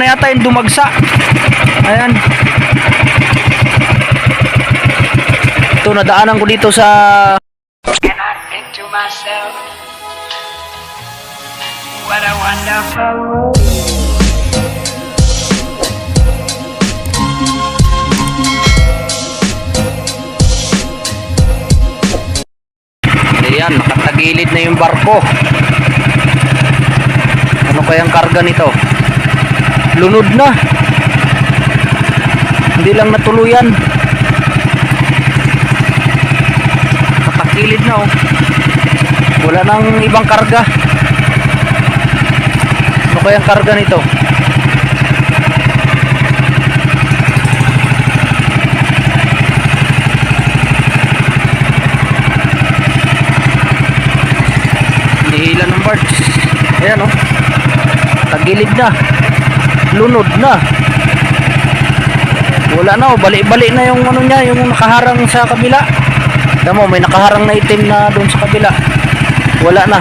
na yata yung dumagsa. Ayan. Ito, nadaanan ko dito sa And I think to myself, what a wonderful world. Ayan, nakatagilid na yung barko. Ano kayang karga nito? Lunod na. Hindi lang natuluyan. Nakatagilid na oh. Wala nang ibang karga. Ano kayang karga nito? Nihila ng birds. Ayan oh. Tagilid na. Lunod na. Wala na oh. Bali-bali na yung ano niya, yung nakaharang sa kabila. Tama mo, may nakaharang na itim na doon sa kabila. Wala na.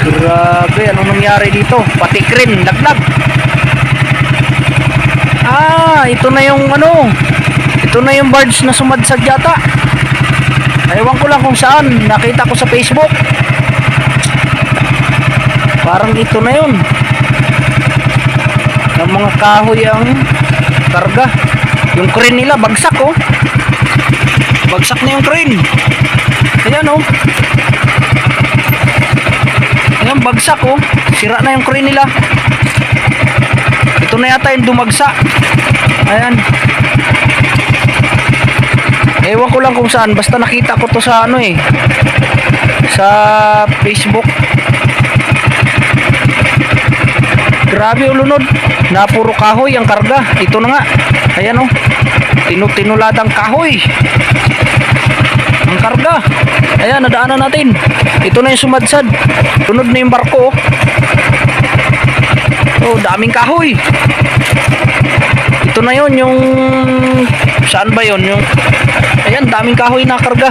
Grabe, anong nangyari dito? Pati crane, laglag. Ah, ito na yung ano. Ito na yung birds na sumadsad yata. Ewan ko lang kung saan. Nakita ko sa Facebook. Parang ito na yun. Ng mga kahoy ang karga. Yung crane nila, bagsak oh. Bagsak na yung crane. Ayan oh. Ayan, bagsak oh. Sira na yung crane nila. Ito na yata yung dumagsa. Ayan. Ewan ko lang kung saan. Basta nakita ko to sa ano eh. Sa Facebook. Grabe ulunod. Na puro kahoy ang karga. Ito na nga. Ayan oh. Tinutinuladang kahoy. Ang karga. Ayan, nadaanan natin. Ito na yung sumadsad. Tunod na yung barko. oh. Oh, daming kahoy. Ito na yon yung saan ba yon yung ayan daming kahoy na karga.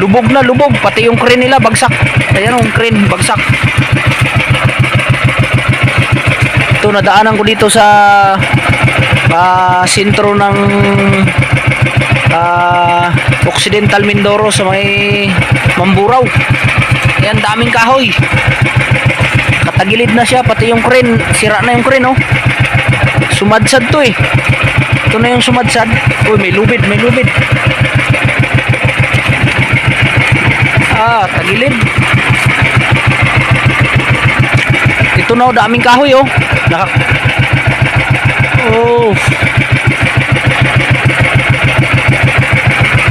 Lubog na lubog pati yung crane nila bagsak. Ayan yung crane bagsak. Ito nadaanan ko dito sa ah, sentro ng ah, Occidental Mindoro sa may Mamburao. Ayan daming kahoy. Katagilid na siya pati yung crane, sira na yung crane oh. Sumadsad to eh. Ito na yung sumadsad. Uy, may lubid, may lubid. Ah, tagilid. Ito na oh, daming kahoy oh. Naka Oh.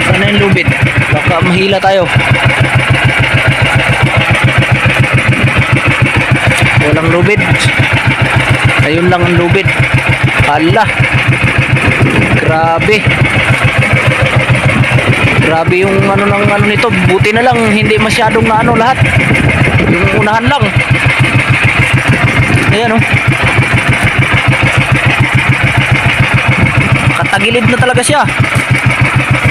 Sana yung lubid. Baka mahila tayo. Walang lubid. Ayun lang ang lubid. Hala. Grabe. Grabe yung ano ng ano nito. Buti na lang hindi masyadong na ano lahat. Yung unahan lang. Ayan oh. Katagilid na talaga siya.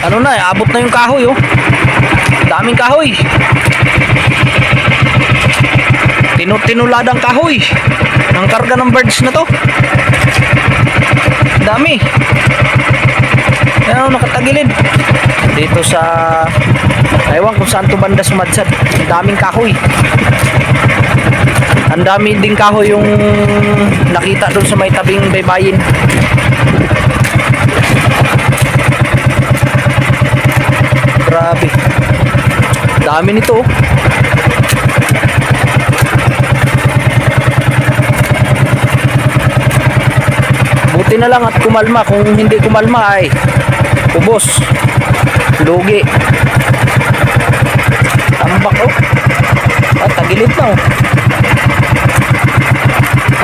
Ano na, eh, abot na yung kahoy oh. Daming kahoy. Tinutuladang kahoy. Ang karga ng birds na to. Dami. Ayan, oh, nakatagilid. Dito sa... Ewan kung saan to banda sumadsad. Ang daming kahoy. Ang dami ding kahoy yung nakita doon sa may tabing baybayin. Grabe. Dami nito. oh. Buti na lang at kumalma. Kung hindi kumalma ay ubos. Lugi. Tambak oh. At tagilid na oh.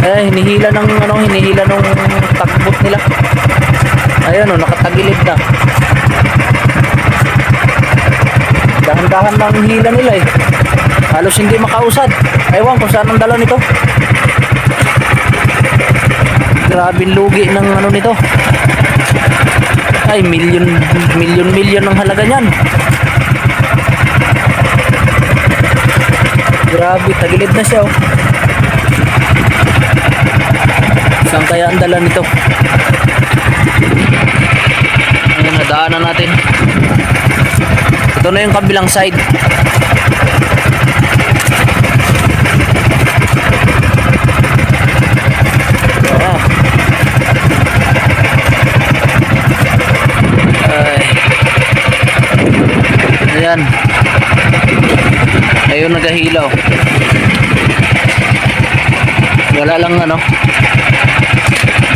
Eh, hinihila ng ano, hinihila ng tagbot nila. Ayan oh, nakatagilid na. Dahan-dahan lang hila nila eh. Halos hindi makausad. Ewan kung saan ang dala nito. Grabing lugi ng ano nito. Ay, milyon, milyon, milyon ang halaga niyan. Grabe, tagilid na siya oh. Saan kaya ang dala nito? Ayun, nadaanan natin. Ito na yung kabilang side. Ay. Ayan. Ayun nagahilaw. Wala lang ano.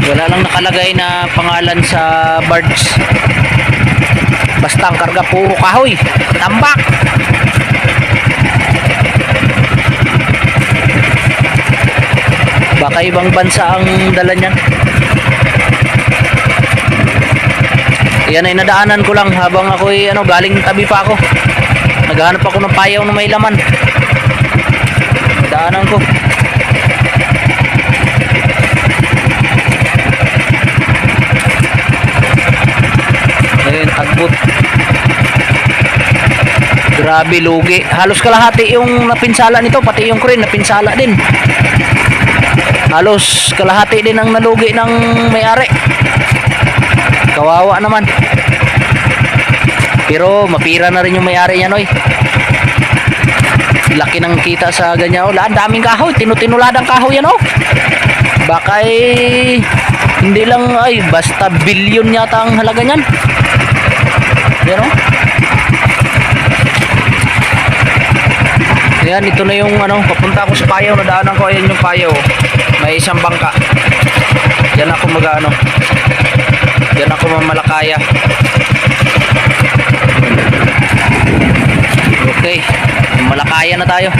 Wala lang nakalagay na pangalan sa barge. Basta ang karga puro kahoy. Tambak. Baka ibang bansa ang dala niyan. Yan ay nadaanan ko lang habang ako ay ano, galing tabi pa ako. Naghahanap ako ng payaw na may laman. Nadaanan ko. Ayun, tagbot. Grabe, lugi. Halos kalahati yung napinsala nito, pati yung crane napinsala din. Halos kalahati din ang nalugi ng may-ari. Kawawa naman. Pero mapira na rin yung may-ari niya, Noy. Laki ng kita sa ganyan. Oh, ang daming kahoy. Tinutinuladang kahoy yan, oh. Baka eh, hindi lang, ay, basta bilyon yata ang halaga niyan. Yan, oh. Ayan, ito na yung ano, papunta ako sa payaw, nadaanan ko, ayan yung payaw. May isang bangka. Diyan ako mag ano, diyan ako mamalakaya. Okay, malakaya na tayo.